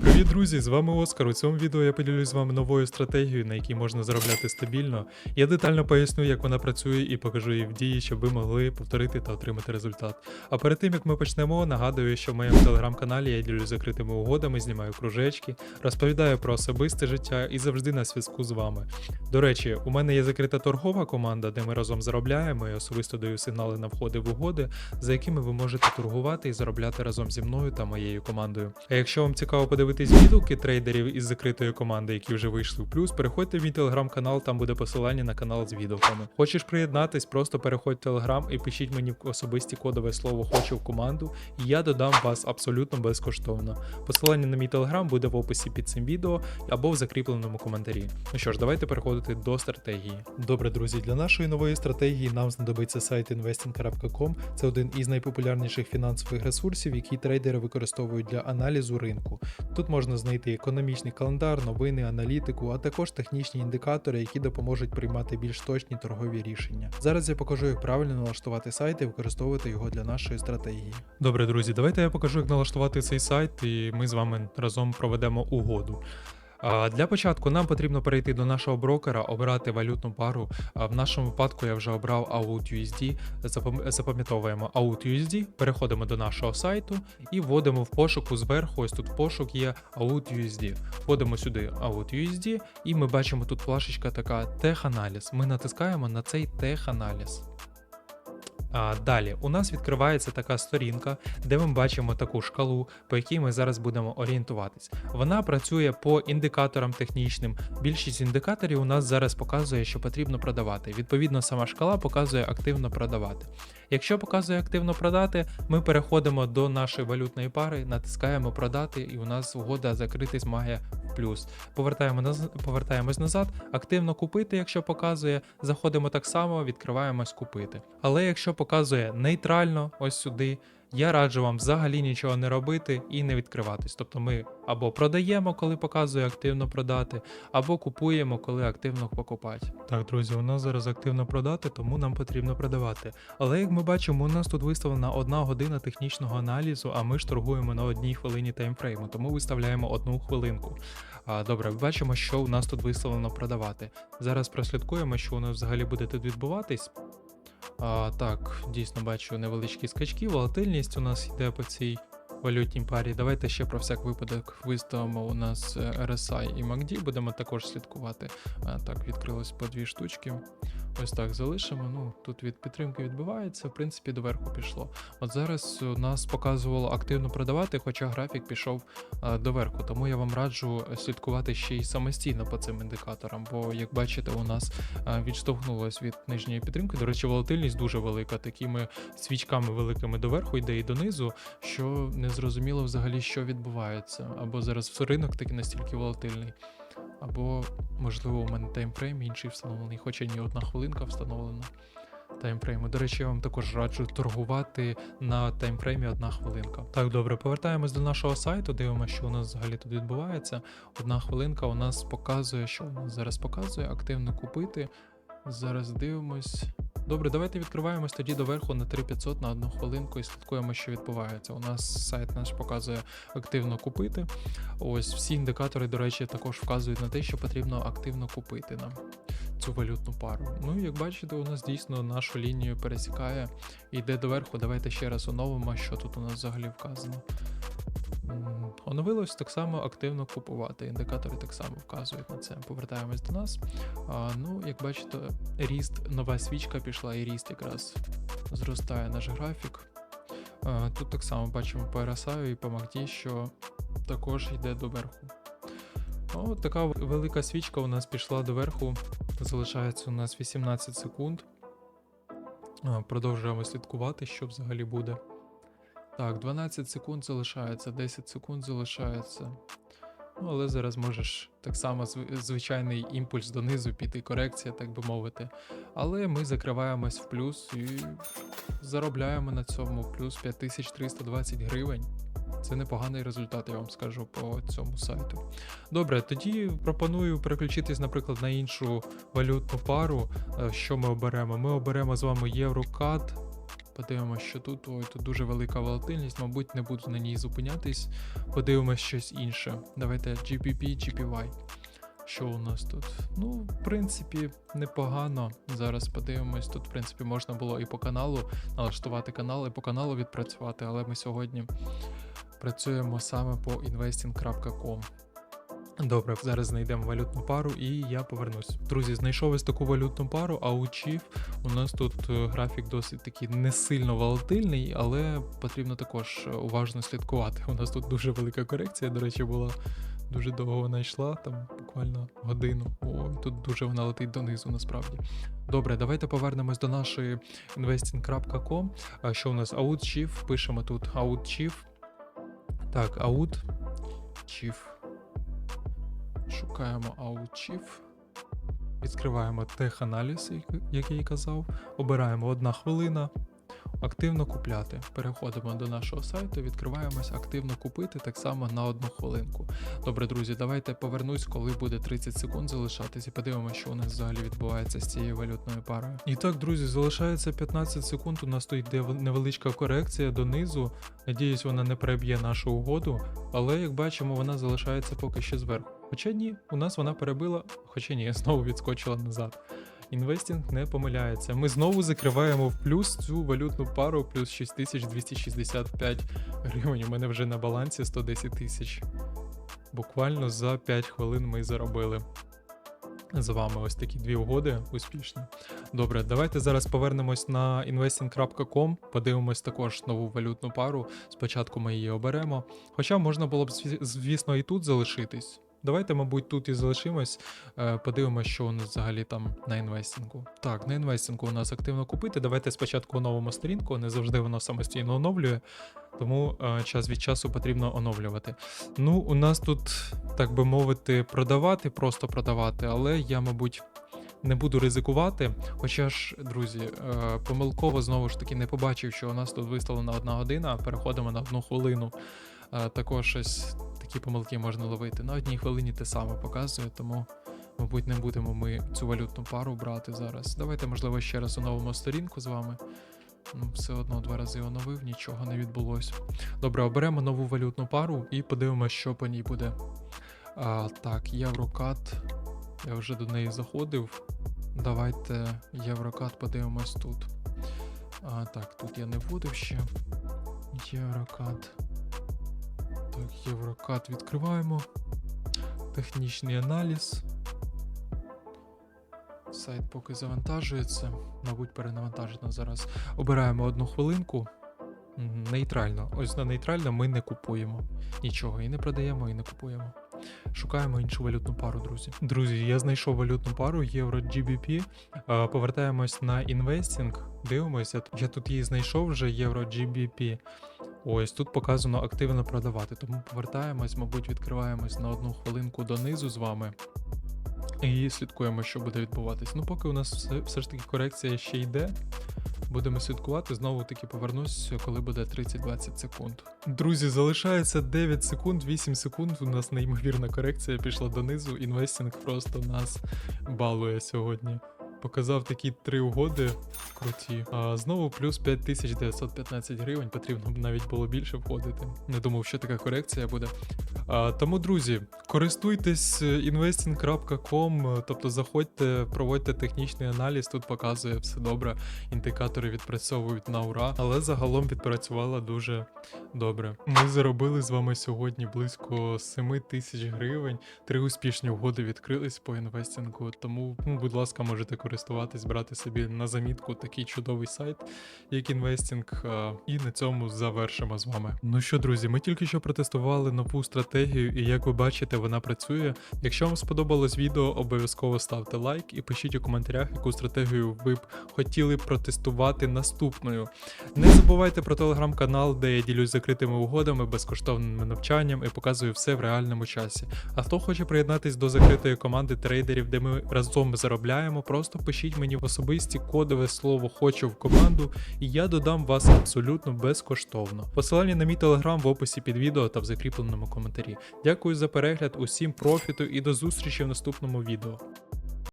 Привіт, друзі! З вами Оскар. У цьому відео я поділюсь з вами новою стратегією, на якій можна заробляти стабільно. Я детально поясню, як вона працює, і покажу її в дії, щоб ви могли повторити та отримати результат. А перед тим як ми почнемо, нагадую, що в моєму телеграм-каналі я ділюсь закритими угодами, знімаю кружечки, розповідаю про особисте життя і завжди на зв'язку з вами. До речі, у мене є закрита торгова команда, де ми разом заробляємо і особисто даю сигнали на входи в угоди, за якими ви можете торгувати і заробляти разом зі мною та моєю командою. А якщо вам цікаво подивитись відгуки трейдерів із закритої команди, які вже вийшли в плюс, переходьте в мій телеграм-канал, там буде посилання на канал з відгуками. Хочеш приєднатись, просто переходь в телеграм і пишіть мені в особисті кодове слово Хочу в команду, і я додам вас абсолютно безкоштовно. Посилання на мій телеграм буде в описі під цим відео або в закріпленому коментарі. Ну що ж, давайте переходити до стратегії. Добре, друзі, для нашої нової стратегії нам знадобиться сайт investing.com. Це один із найпопулярніших фінансових ресурсів, які трейдери використовують для аналізу ринку. Тут можна знайти економічний календар, новини, аналітику, а також технічні індикатори, які допоможуть приймати більш точні торгові рішення. Зараз я покажу, як правильно налаштувати сайт і використовувати його для нашої стратегії. Добре, друзі, давайте я покажу, як налаштувати цей сайт, і ми з вами разом проведемо угоду. Для початку нам потрібно перейти до нашого брокера, обрати валютну пару. В нашому випадку я вже обрав AUTUSD. Запам- Запам'ятовуємо AUTUSD, переходимо до нашого сайту і вводимо в пошуку зверху. Ось тут пошук є AUTUSD. Вводимо сюди AUTUSD, і ми бачимо тут флашечка така теханаліз. Ми натискаємо на цей теханаліз. Далі у нас відкривається така сторінка, де ми бачимо таку шкалу, по якій ми зараз будемо орієнтуватись. Вона працює по індикаторам технічним. Більшість індикаторів у нас зараз показує, що потрібно продавати. Відповідно, сама шкала показує активно продавати. Якщо показує активно продати, ми переходимо до нашої валютної пари, натискаємо продати, і у нас угода закритись має плюс. Повертаємо наз... повертаємось назад, активно купити, якщо показує, заходимо так само, відкриваємось купити. Але якщо показує нейтрально, ось сюди. Я раджу вам взагалі нічого не робити і не відкриватись. Тобто ми або продаємо, коли показує активно продати, або купуємо, коли активно покупати. Так, друзі, у нас зараз активно продати, тому нам потрібно продавати. Але як ми бачимо, у нас тут виставлена одна година технічного аналізу, а ми ж торгуємо на одній хвилині таймфрейму, тому виставляємо одну хвилинку. Добре, бачимо, що у нас тут виставлено продавати. Зараз прослідкуємо, що у нас взагалі буде тут відбуватись. А, так, дійсно бачу невеличкі скачки. Волатильність у нас йде по цій валютній парі. Давайте ще про всяк випадок виставимо у нас е, RSI і MACD, будемо також слідкувати. А, так, відкрилось по дві штучки. Ось так залишимо. Ну, тут від підтримки відбивається, в принципі, доверху пішло. От зараз у нас показувало активно продавати, хоча графік пішов а, доверху. Тому я вам раджу слідкувати ще й самостійно по цим індикаторам. Бо, як бачите, у нас відштовхнулось від нижньої підтримки. До речі, волатильність дуже велика, такими свічками великими доверху йде і донизу, що не зрозуміло взагалі, що відбувається. Або зараз ринок такий настільки волатильний. Або, можливо, у мене таймфрейм інший встановлений, хоча ні одна хвилинка встановлена таймфрейму. До речі, я вам також раджу торгувати на таймфреймі одна хвилинка. Так, добре, повертаємось до нашого сайту, дивимося, що у нас взагалі тут відбувається. Одна хвилинка у нас показує, що у нас зараз показує, активно купити. Зараз дивимось. Добре, давайте відкриваємось тоді доверху на 3500 на одну хвилинку і слідкуємо, що відбувається. У нас сайт наш показує активно купити. Ось всі індикатори, до речі, також вказують на те, що потрібно активно купити нам цю валютну пару. Ну і як бачите, у нас дійсно нашу лінію пересікає йде доверху. Давайте ще раз оновимо, що тут у нас взагалі вказано. Оновилось так само активно купувати. Індикатори так само вказують на це. Повертаємось до нас. А, ну, як бачите, ріст, нова свічка пішла, і ріст якраз зростає наш графік. А, тут так само бачимо по RSI і по MACD, що також йде доверху. О, така велика свічка у нас пішла доверху. Залишається у нас 18 секунд. Продовжуємо слідкувати, що взагалі буде. Так, 12 секунд залишається, 10 секунд залишається. Ну, але зараз можеш так само зв- звичайний імпульс донизу піти, корекція, так би мовити. Але ми закриваємось в плюс і заробляємо на цьому плюс 5320 гривень. Це непоганий результат, я вам скажу по цьому сайту. Добре, тоді пропоную переключитись, наприклад, на іншу валютну пару. Е, Що ми оберемо? Ми оберемо з вами єврокад. Подивимось, що тут. Ой, тут дуже велика волатильність, мабуть, не буду на ній зупинятись. Подивимось щось інше. Давайте GPP, GPY. Що у нас тут? Ну, в принципі, непогано. Зараз подивимось. Тут, в принципі, можна було і по каналу налаштувати канал, і по каналу відпрацювати, але ми сьогодні працюємо саме по investing.com. Добре, зараз знайдемо валютну пару і я повернусь. Друзі, знайшов ось таку валютну пару, а у у нас тут е, графік досить такий не сильно волатильний, але потрібно також е, уважно слідкувати. У нас тут дуже велика корекція, до речі, була. Дуже довго вона йшла, там буквально годину. Ой, тут дуже вона летить донизу насправді. Добре, давайте повернемось до нашої investing.com. Що у нас? Out Chief, пишемо тут Out Chief. Так, Out Chief. Шукаємо Out Відкриваємо теханаліз, який казав. Обираємо одна хвилина. Активно купляти. Переходимо до нашого сайту, відкриваємось активно купити так само на одну хвилинку. Добре, друзі, давайте повернусь, коли буде 30 секунд залишатись, і подивимося, що у нас взагалі відбувається з цією валютною парою. І так, друзі, залишається 15 секунд. У нас тут йде невеличка корекція донизу. Надіюсь, вона не переб'є нашу угоду, але як бачимо, вона залишається поки що зверху. Хоча ні, у нас вона перебила, хоча ні, знову відскочила назад. Інвестінг не помиляється. Ми знову закриваємо в плюс цю валютну пару, плюс 6265 гривень. У мене вже на балансі 110 тисяч. Буквально за 5 хвилин ми заробили. З вами ось такі дві угоди успішні. Добре, давайте зараз повернемось на investing.com, подивимось також нову валютну пару. Спочатку ми її оберемо. Хоча можна було б, звісно, і тут залишитись. Давайте, мабуть, тут і залишимось. Е, Подивимось, що у нас взагалі там на інвестингу. Так, на інвестингу у нас активно купити. Давайте спочатку оновимо сторінку, не завжди воно самостійно оновлює, тому е, час від часу потрібно оновлювати. Ну, у нас тут, так би мовити, продавати, просто продавати, але я, мабуть. Не буду ризикувати, хоча ж, друзі, е, помилково знову ж таки не побачив, що у нас тут виставлена одна година, переходимо на одну хвилину. Також щось такі помилки можна ловити. На одній хвилині те саме показує, тому, мабуть, не будемо ми цю валютну пару брати зараз. Давайте, можливо, ще раз оновимо сторінку з вами. Ну, все одно два рази оновив, нічого не відбулося. Добре, оберемо нову валютну пару і подивимося, що по ній буде. А, так, Єврокат. Я вже до неї заходив. Давайте Єврокат подивимось тут. А, так, тут я не вводив ще. Єврокат. Єврокат відкриваємо. Технічний аналіз. Сайт поки завантажується. Мабуть, перенавантажено зараз. Обираємо одну хвилинку. Нейтрально. Ось на нейтрально ми не купуємо. Нічого і не продаємо, і не купуємо. Шукаємо іншу валютну пару, друзі. Друзі, я знайшов валютну пару Євро GBP. Е, Повертаємось на інвестінг. Дивимося. Я тут її знайшов вже Євро GBP. Ось тут показано активно продавати. Тому повертаємось, мабуть, відкриваємось на одну хвилинку донизу з вами. І слідкуємо, що буде відбуватись. Ну, поки у нас все, все ж таки корекція ще йде. Будемо слідкувати. Знову таки повернусь, коли буде 30-20 секунд. Друзі, залишається 9 секунд, 8 секунд. У нас неймовірна корекція пішла донизу. Інвестінг просто нас балує сьогодні. Показав такі три угоди круті. А знову плюс 5915 гривень. Потрібно б навіть було більше входити. Не думав, що така корекція буде. А, тому, друзі, користуйтесь е, investing.com, е, тобто заходьте, проводьте технічний аналіз. Тут показує все добре. Індикатори відпрацьовують на ура, але загалом відпрацювала дуже добре. Ми заробили з вами сьогодні близько 7 тисяч гривень. Три успішні угоди відкрились по інвестингу. Тому, ну, будь ласка, можете користуватись, брати собі на замітку такий чудовий сайт, як інвестинг. а, І на цьому завершимо з вами. Ну що, друзі, ми тільки що протестували нову стратегію, і як ви бачите, вона працює. Якщо вам сподобалось відео, обов'язково ставте лайк і пишіть у коментарях, яку стратегію ви б хотіли протестувати наступною. Не забувайте про телеграм-канал, де я ділюсь закритими угодами, безкоштовним навчанням і показую все в реальному часі. А хто хоче приєднатись до закритої команди трейдерів, де ми разом заробляємо, просто пишіть мені в особисті кодове слово хочу в команду, і я додам вас абсолютно безкоштовно. Посилання на мій телеграм в описі під відео та в закріпленому коментарі. Дякую за перегляд, усім профіту і до зустрічі в наступному відео.